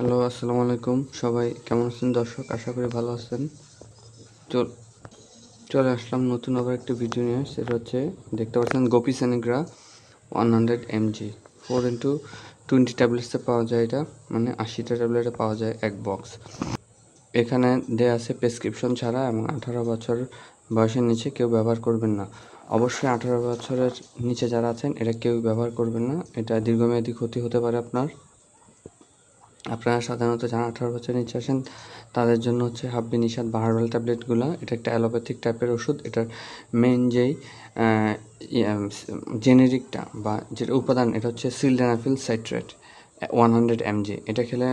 Hello, আসসালামু আলাইকুম। সবাই কেমন আছেন? দর্শক, আশা করি ভালো আছেন। চল, চলে আসলাম নতুন আবার একটি ভিডিও নিয়ে। সেটা হচ্ছে, দেখতে পাচ্ছেন গোপি সেনেগ্রা one hundred mg four into twenty ট্যাবলেটসে পাওয়া যায় এটা। মানে আশিটা ট্যাবলেটে পাওয়া যায় এক বক্স এখানে দেয়া আছে প্রেসক্রিপশন ছাড়া এবং আঠারো বছর বয়সের নিচে কেউ ব্যবহার করবেন না। অবশ্যই আঠারো বছরের নিচে যারা আছেন এটা কেউ ব্যবহার করবেন না। এটা দীর্ঘমেয়াদী ক্ষতি হতে পারে আপনার। আপনারা সাধারণত যারা আঠারো বছর নিচে আসেন তাদের জন্য হচ্ছে হাব্বি নিষাদ বা হার্বাল ট্যাবলেটগুলো। এটা একটা অ্যালোপ্যাথিক টাইপের ওষুধ, এটার মেন যেই জেনেরিকটা বা যেটা উপাদান, এটা হচ্ছে sildenafil citrate one hundred mg এটা খেলে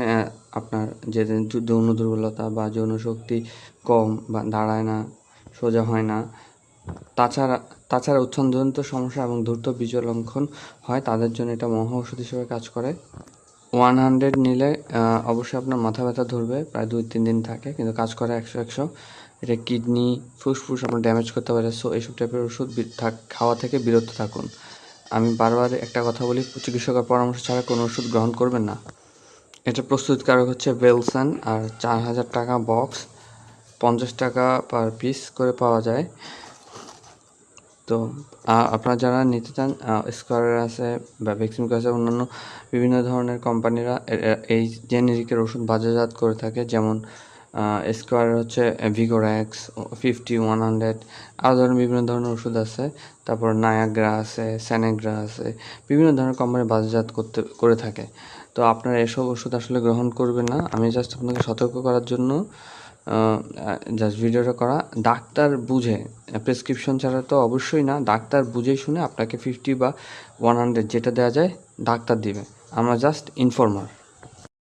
আপনার যে যৌন দুর্বলতা বা যৌন শক্তি কম বা দাঁড়ায় না, সোজা হয় না। তাছাড়া তাছাড়া উচ্ছন্দজনিত সমস্যা এবং দ্রুত বিজয় বীজলঙ্ঘন হয়, তাদের জন্য এটা মহা ওষুধ হিসেবে কাজ করে। ওয়ান হান্ড্রেড নিলে অবশ্যই আপনার মাথা ব্যথা ধরবে, প্রায় দুই তিন দিন থাকে, কিন্তু কাজ করে একশো একশো। এটা কিডনি, ফুসফুস, আপনার ড্যামেজ করতে পারে সো এইসব টাইপের ওষুধ খাওয়া থেকে বিরত থাকুন। আমি বারবার একটা কথা বলি, চিকিৎসকের পরামর্শ ছাড়া কোনো ওষুধ গ্রহণ করবেন না। এটা প্রস্তুতকারক হচ্ছে ওয়েলসন আর চার হাজার টাকা বক্স পঞ্চাশ টাকা পার পিস করে পাওয়া যায়। তো আপনারা যারা নিতে চান স্কোয়ারের আছে বা ভ্যাকসিন আছে অন্যান্য বিভিন্ন ধরনের কোম্পানিরা এই জেনেরিকের ওষুধ বাজারজাত করে থাকে, যেমন স্কোয়ার হচ্ছে ভিগোর্যাক্স ফিফটি ওয়ান হান্ড্রেড আরও ধরনের বিভিন্ন ধরনের ওষুধ আছে। তারপর নায়াগ্রা আছে স্যানেগ্রা আছে, বিভিন্ন ধরনের কোম্পানি বাজারজাত করতে, করে থাকে। তো আপনারা এসব ওষুধ আসলে গ্রহণ করবেন না। আমি জাস্ট আপনাকে সতর্ক করার জন্য জাস্ট ভিডিওটা করা। ডাক্তার বুঝে প্রেসক্রিপশন ছাড়া তো অবশ্যই না। ডাক্তার বুঝে শুনে আপনাকে ফিফটি বা ওয়ান হান্ড্রেড যেটা দেওয়া যায়, ডাক্তার দিবে। আমরা জাস্ট ইনফর্মার